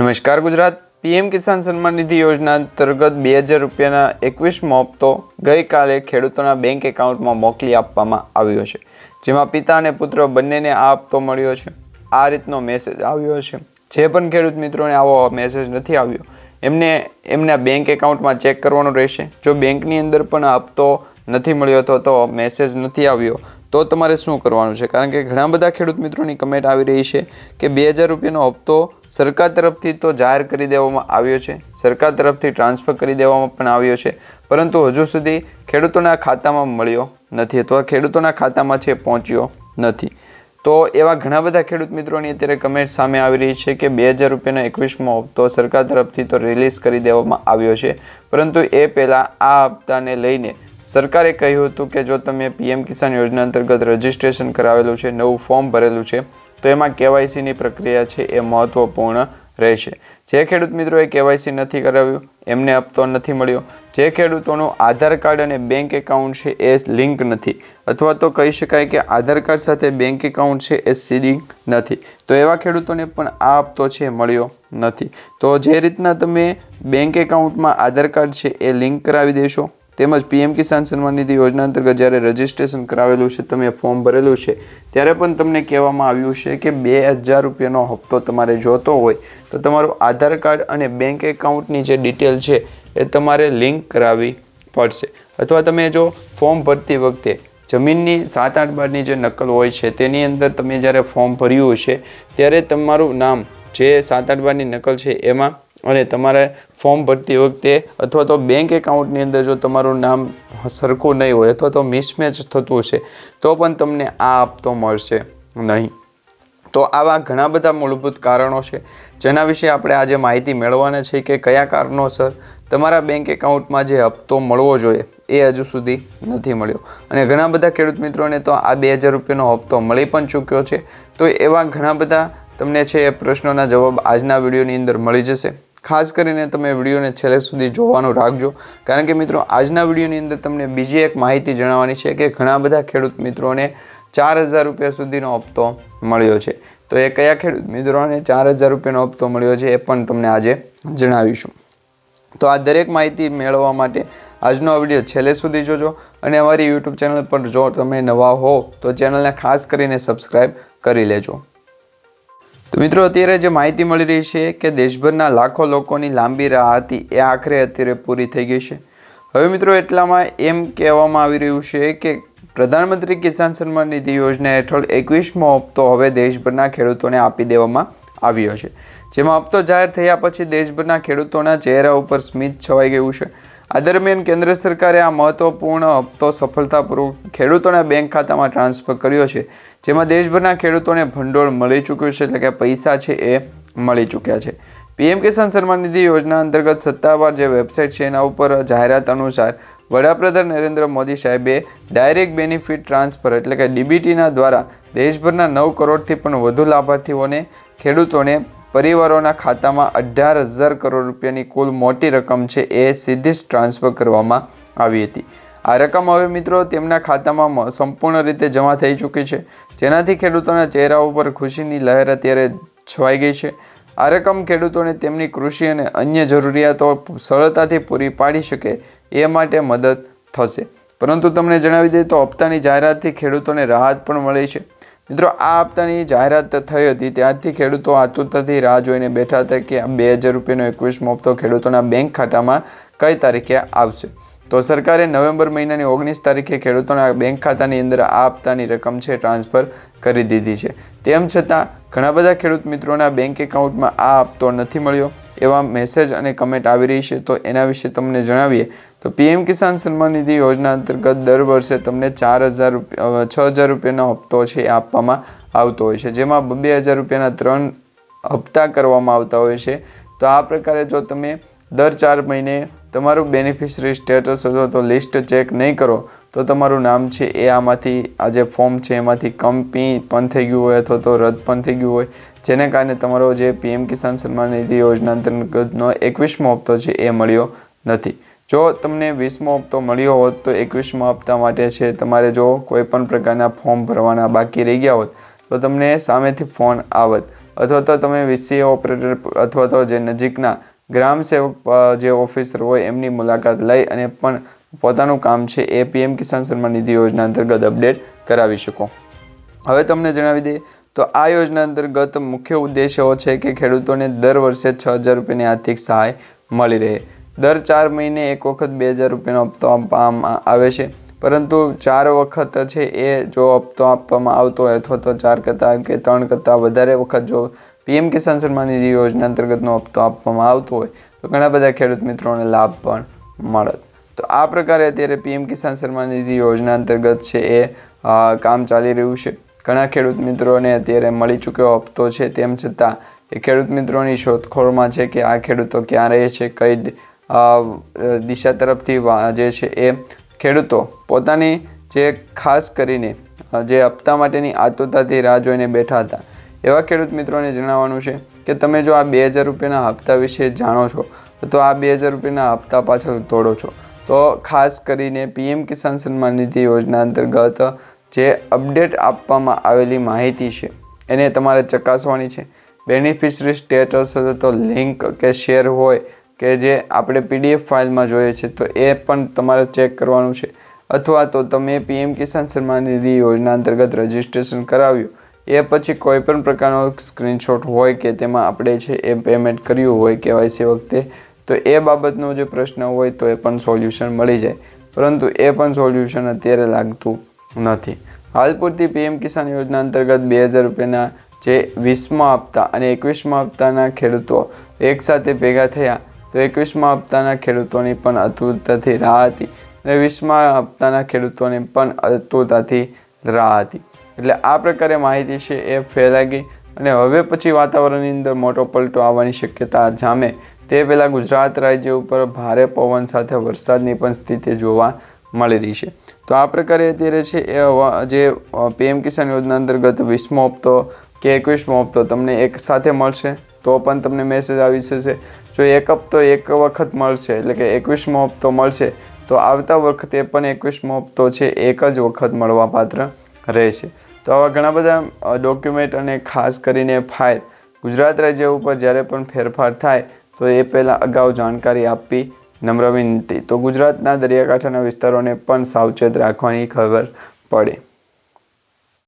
નમસ્કાર ગુજરાત. પીએમ કિસાન સન્માન નિધિ યોજના અંતર્ગત બે હજાર રૂપિયાના એકવીસમો હપ્તો ગઈકાલે ખેડૂતોના બેંક એકાઉન્ટમાં મોકલી આપવામાં આવ્યો છે. જેમાં પિતા અને પુત્ર બંનેને આ હપ્તો મળ્યો છે. આ રીતનો મેસેજ આવ્યો છે. જે પણ ખેડૂત મિત્રોને આવો મેસેજ નથી આવ્યો, એમને એમના બેંક એકાઉન્ટમાં ચેક કરવાનું રહેશે. જો બેંકની અંદર પણ હપ્તો નથી મળ્યો તો તો મેસેજ નથી આવ્યો તો તમારે શું કરવાનું છે? કારણ કે ઘણા બધા ખેડૂત મિત્રોની કમેન્ટ આવી રહી છે કે બે હજાર રૂપિયાનો હપ્તો સરકાર તરફથી તો જાહેર કરી દેવામાં આવ્યો છે. સરકાર તરફથી ટ્રાન્સફર કરી દેવામાં પણ આવ્યો છે. પરંતુ હજુ સુધી ખેડૂતોના ખાતામાં મળ્યો નથી. અથવા ખેડૂતોના ખાતામાં છે, પહોંચ્યો નથી. તો એવા ઘણા બધા ખેડૂત મિત્રોની અત્યારે કમેન્ટ સામે આવી રહી છે કે બે હજાર રૂપિયાનો એકવીસમો હપ્તો સરકાર તરફથી તો રિલીઝ કરી દેવામાં આવ્યો છે. પરંતુ એ પહેલાં આ હપ્તાને લઈને સરકારે કહ્યું હતું કે જો તમે પીએમ કિસાન યોજના અંતર્ગત રજિસ્ટ્રેશન કરાવેલું છે, નવું ફોર્મ ભરેલું છે, તો એમાં કેવાયસીની પ્રક્રિયા છે એ મહત્ત્વપૂર્ણ રહેશે. જે ખેડૂત મિત્રોએ કેવાયસી નથી કરાવ્યું, એમને હપ્તો નથી મળ્યો. જે ખેડૂતોનું આધાર કાર્ડ અને બેંક એકાઉન્ટ છે એ લિંક નથી. અથવા તો કહી શકાય કે આધાર કાર્ડ સાથે બેંક એકાઉન્ટ છે એ સીડિંગ નથી. તો એવા ખેડૂતોને પણ આ હપ્તો છે મળ્યો નથી. તો જે રીતના તમે બેંક એકાઉન્ટમાં આધાર કાર્ડ છે એ લિંક કરાવી દેશો તેમજ પીએમ કિસાન સન્માન નિધિ યોજના અંતર્ગત જ્યારે રજિસ્ટ્રેશન કરાવેલું છે, તમે ફોર્મ ભરેલું છે, ત્યારે પણ તમને કહેવામાં આવ્યું છે કે બે હજાર રૂપિયાનો હપ્તો તમારે જોતો હોય, તો તમારું આધાર કાર્ડ અને બેંક એકાઉન્ટની જે ડિટેલ છે, એ તમારે લિંક કરાવવી પડશે. અથવા તમે જો ફોર્મ ભરતી વખતે જમીનની સાત આઠ બારની જે નકલ હોય છે, તેની અંદર તમે જ્યારે ફોર્મ ભર્યું છે, ત્યારે તમારું નામ જે સાત આઠ બારની નકલ છે એમાં અને તમારે ફોર્મ ભરતી વખતે અથવા તો બેંક એકાઉન્ટની અંદર જો તમારું નામ સરખું નહીં હોય અથવા તો મિસમેચ થતું છે તો પણ તમને આ હપ્તો મળશે નહીં. તો આવા ઘણા બધા મૂળભૂત કારણો છે, જેના વિશે આપણે આજે માહિતી મેળવવાના છે કે કયા કારણોસર તમારા બેંક એકાઉન્ટમાં જે હપ્તો મળવો જોઈએ એ હજુ સુધી નથી મળ્યો. અને ઘણા બધા ખેડૂત મિત્રોને તો આ બે હજાર રૂપિયાનો હપ્તો મળી પણ ચૂક્યો છે, તો એવા ઘણા બધા તમને છે એ પ્રશ્નોના જવાબ આજના વિડીયોની અંદર મળી જશે. ખાસ કરીને તમે વિડીયોને છેલ્લે સુધી જોવાનું રાખજો. કારણ કે મિત્રો, આજના વિડીયોની અંદર તમને બીજી એક માહિતી જણાવવાની છે કે ઘણા બધા ખેડૂત મિત્રોને ચાર હજાર રૂપિયા સુધીનો હપ્તો મળ્યો છે. તો એ કયા ખેડૂત મિત્રોને ચાર હજાર રૂપિયાનો હપ્તો મળ્યો છે એ પણ તમને આજે જણાવીશું. તો આ દરેક માહિતી મેળવવા માટે આજનો આ વીડિયો છેલ્લે સુધી જોજો અને અમારી યુટ્યુબ ચેનલ પર જો તમે નવા હો તો ચેનલને ખાસ કરીને સબસ્ક્રાઈબ કરી લેજો. તો મિત્રો, અત્યારે જે માહિતી મળી રહી છે કે દેશભરના લાખો લોકોની લાંબી રાહ હતી, એ આખરે અત્યારે પૂરી થઈ ગઈ છે. હવે મિત્રો, એટલામાં એમ કહેવામાં આવી રહ્યું છે કે પ્રધાનમંત્રી કિસાન સન્માન નિધિ યોજના હેઠળ એકવીસમો હપ્તો હવે દેશભરના ખેડૂતોને આપી દેવામાં આવ્યો છે. જેમાં હપ્તો જાહેર થયા પછી દેશભરના ખેડૂતોના ચહેરા ઉપર સ્મિત છવાઈ ગયું છે. આ દરમિયાન કેન્દ્ર સરકારે આ મહત્વપૂર્ણ હપ્તો સફળતાપૂર્વક ખેડૂતોના બેંક ખાતામાં ટ્રાન્સફર કર્યો છે, જેમાં દેશભરના ખેડૂતોને ભંડોળ મળી ચૂક્યું છે, એટલે કે પૈસા છે એ મળી ચૂક્યા છે. પીએમ કિસાન સન્માન નિધિ યોજના અંતર્ગત સત્તાવાર જે વેબસાઇટ છે એના ઉપર જાહેરાત અનુસાર વડાપ્રધાન નરેન્દ્ર મોદી સાહેબે ડાયરેક્ટ બેનિફિટ ટ્રાન્સફર એટલે કે ડીબીટીના દ્વારા દેશભરના નવ કરોડથી પણ વધુ લાભાર્થીઓને, ખેડૂતોને, પરિવારોના ખાતામાં અઢાર હજાર કરોડ રૂપિયાની કુલ મોટી રકમ છે એ સીધી જ ટ્રાન્સફર કરવામાં આવી હતી. આ રકમ હવે મિત્રો તેમના ખાતામાં સંપૂર્ણ રીતે જમા થઈ ચૂકી છે. જેનાથી ખેડૂતોના ચહેરા ઉપર ખુશીની લહેર અત્યારે છવાઈ ગઈ છે. આ રકમ ખેડૂતોને તેમની કૃષિ અને અન્ય જરૂરિયાતો સરળતાથી પૂરી પાડી શકે એ માટે મદદ થશે. પરંતુ તમને જણાવી દઈએ તો હપ્તાની જાહેરાતથી ખેડૂતોને રાહત પણ મળી છે. મિત્રો, આ હપ્તાની જાહેરાત થઈ હતી. ત્યારથી ખેડૂતો આતુરતાથી રાહ જોઈને બેઠા હતા કે આ બે હજાર રૂપિયાનો એકવીસમો હપ્તો ખેડૂતોના બેંક ખાતામાં કઈ તારીખે આવશે? તો સરકારે નવેમ્બર મહિનાની ઓગણીસ તારીખે ખેડૂતોના બેંક ખાતાની અંદર આ હપ્તાની રકમ છે ટ્રાન્સફર કરી દીધી છે. તેમ છતાં, ઘણા બધા ખેડૂત મિત્રોના બેંક એકાઉન્ટમાં આ હપ્તો નથી મળ્યો. એવા મેસેજ અને કમેન્ટ આવી રહી છે, તો એના વિશે તમને જણાવીએ. તો પીએમ કિસાન સન્માન નિધિ યોજના અંતર્ગત દર વર્ષે તમને ચાર હજાર રૂપિયા છ હજાર રૂપિયાનો હપ્તો છે એ આપવામાં આવતો હોય છે. જેમાં બે હજાર રૂપિયાના ત્રણ હપ્તા કરવામાં આવતા હોય છે. તો આ પ્રકારે જો તમે દર ચાર મહિને તમારું બેનિફિશરી સ્ટેટસ અથવા તો લિસ્ટ ચેક નહીં કરો, તો તમારું નામ છે એ આમાંથી, આ જે ફોર્મ છે એમાંથી કંપની પણ થઈ ગયું હોય અથવા તો રદ પણ થઈ ગયું હોય. જેને કારણે તમારો જે પીએમ કિસાન સન્માન નિધિ યોજના અંતર્ગતનો એકવીસમો હપ્તો છે એ મળ્યો નથી. જો તમને વીસમો હપ્તો મળ્યો હોત તો એકવીસમો હપ્તા માટે છે તમારે જો કોઈ પણ પ્રકારના ફોર્મ ભરવાના બાકી રહી ગયા હોત તો તમને સામેથી ફોન આવત. અથવા તો તમે વીસીએ ઓપરેટર અથવા તો જે નજીકના ગ્રામ સેવક જે ઓફિસર હોય એમની મુલાકાત લઈ અને પણ પોતાનું કામ છે એ પીએમ કિસાન સન્માન નિધિ યોજના અંતર્ગત અપડેટ કરાવી શકો. હવે તમને જણાવી દઈએ તો આ યોજના અંતર્ગત મુખ્ય ઉદ્દેશ્યો છે કે ખેડૂતોને દર વર્ષે છ હજાર રૂપિયાની આર્થિક સહાય મળી રહે. દર ચાર મહિને એક વખત બે હજાર રૂપિયાનો હપ્તો આપવામાં આવે છે. પરંતુ ચાર વખત છે એ જો હપ્તો આપવામાં આવતો હોય અથવા તો ચાર કરતાં કે ત્રણ કરતાં વધારે વખત જો પીએમ કિસાન સન્માન નિધિ યોજના અંતર્ગતનો હપ્તો આપવામાં આવતો હોય, તો ઘણા બધા ખેડૂત મિત્રોને લાભ પણ મળત તો આ પ્રકારે અત્યારે પીએમ કિસાન સન્માન નિધિ યોજના અંતર્ગત છે એ કામ ચાલી રહ્યું છે. ઘણા ખેડૂત મિત્રોને અત્યારે મળી ચૂક્યો હપ્તો છે, તેમ છતાં એ ખેડૂત મિત્રોની શોધખોળમાં છે કે આ ખેડૂતો ક્યાં રહે છે, કઈ દિશા તરફથી જે છે એ ખેડૂતો પોતાની જે ખાસ કરીને જે હપ્તા માટેની આતુરતાથી રાહ જોઈને બેઠા હતા. એવા ખેડૂત મિત્રોને જણાવવાનું છે કે તમે જો આ બે હજાર રૂપિયાના હપ્તા વિશે જાણો છો, તો આ બે હજાર રૂપિયાના હપ્તા પાછળ દોડો છો. તો ખાસ કરીને પીએમ કિસાન સન્માન નિધિ યોજના અંતર્ગત જે અપડેટ આપવામાં આવેલી માહિતી છે, એને તમારે ચકાસવાની છે. બેનિફિશરી સ્ટેટસ તો લિંક કે શેર હોય કે જે આપણે પીડીએફ ફાઇલમાં જોઈએ છે, તો એ પણ તમારે ચેક કરવાનું છે. અથવા તો તમે પીએમ કિસાન સન્માન નિધિ યોજના અંતર્ગત રજિસ્ટ્રેશન કરાવ્યું, એ પછી કોઈ પણ પ્રકારનો સ્ક્રીનશોટ હોય કે તેમાં આપણે છે એ પેમેન્ટ કર્યું હોય, કેવાયસી વખતે, તો એ બાબતનો જે પ્રશ્ન હોય તો એ પણ સોલ્યુશન મળી જાય. પરંતુ એ પણ સોલ્યુશન અત્યારે લાગતું નથી. હાલ પૂરતી પીએમ કિસાન યોજના અંતર્ગત બે હજાર રૂપિયાના જે વીસમાં હપ્તા અને એકવીસમાં હપ્તાના ખેડૂતો એકસાથે ભેગા થયા, તો એકવીસમા હપ્તાના ખેડૂતોની પણ અતુરતાથી રાહ હતી અને વીસમાં હપ્તાના ખેડૂતોને પણ અતુરતાથી રાહ હતી. એટલે આ પ્રકારે માહિતી છે એ ફેલાઈ ગઈ અને હવે પછી વાતાવરણની અંદર મોટો પલટો આવવાની શક્યતા જામે તે પહેલાં ગુજરાત રાજ્ય ઉપર ભારે પવન સાથે વરસાદની પણ સ્થિતિ જોવા મળી રહી છે. તો આ પ્રકારે અત્યારે છે, એ જે પીએમ કિસાન યોજના અંતર્ગત વીસમો હપ્તો કે એકવીસમો હપ્તો તમને એક સાથે મળશે, તો પણ તમને મેસેજ આવી જશે. જો એક હપ્તો એક વખત મળશે, એટલે કે એકવીસમો હપ્તો મળશે, તો આવતા વખતે પણ એકવીસમો હપ્તો છે, એક જ વખત મળવાપાત્ર રહેશે. તો આવા ઘણા બધા ડોક્યુમેન્ટ અને ખાસ કરીને ફાઇલ ગુજરાત રાજ્ય ઉપર જ્યારે પણ ફેરફાર થાય, તો એ પહેલાં અગાઉ જાણકારી આપવી નમ્ર વિનંતી તો ગુજરાતના દરિયાકાંઠાના વિસ્તારોને પણ સાવચેત રાખવાની ખબર પડે.